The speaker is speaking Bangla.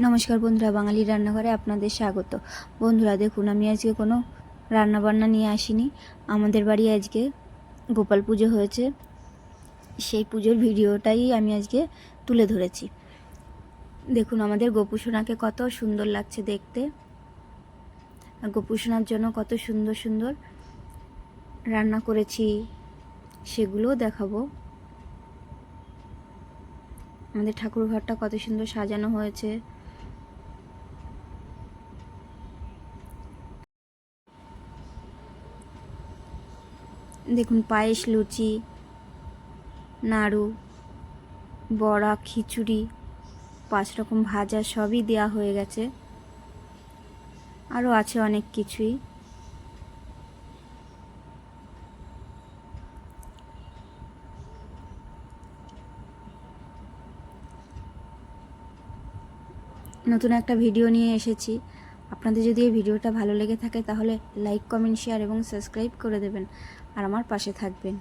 নমস্কার বন্ধুরা, বাঙালি রান্নাঘরে আপনাদের স্বাগত। বন্ধুরা, দেখুন, আমি আজকে কোনো রান্না বান্না নিয়ে আসিনি। আমাদের বাড়ি আজকে গোপাল পুজো হয়েছে। সেই পুজোর ভিডিওটাই আমি আজকে তুলে ধরেছি। দেখুন, আমাদের গোপুসোনাকে কত সুন্দর লাগছে দেখতে। গোপুসোনার জন্য কত সুন্দর সুন্দর রান্না করেছি, সেগুলোও দেখাবো। আমাদের ঠাকুর ঘরটা কত সুন্দর সাজানো হয়েছে। দেখুন, পায়েস, লুচি, নাড়ু, বড়া, খিচুড়ি, পাঁচ রকম ভাজা সবই দেওয়া হয়ে গেছে। আরও আছে অনেক কিছুই। নতুন একটা ভিডিও নিয়ে এসেছি। আপনাদের যদি এই ভিডিওটা ভালো লেগে থাকে তাহলে লাইক, কমেন্ট, শেয়ার এবং সাবস্ক্রাইব করে দেবেন। আর আমার পাশে থাকবেন।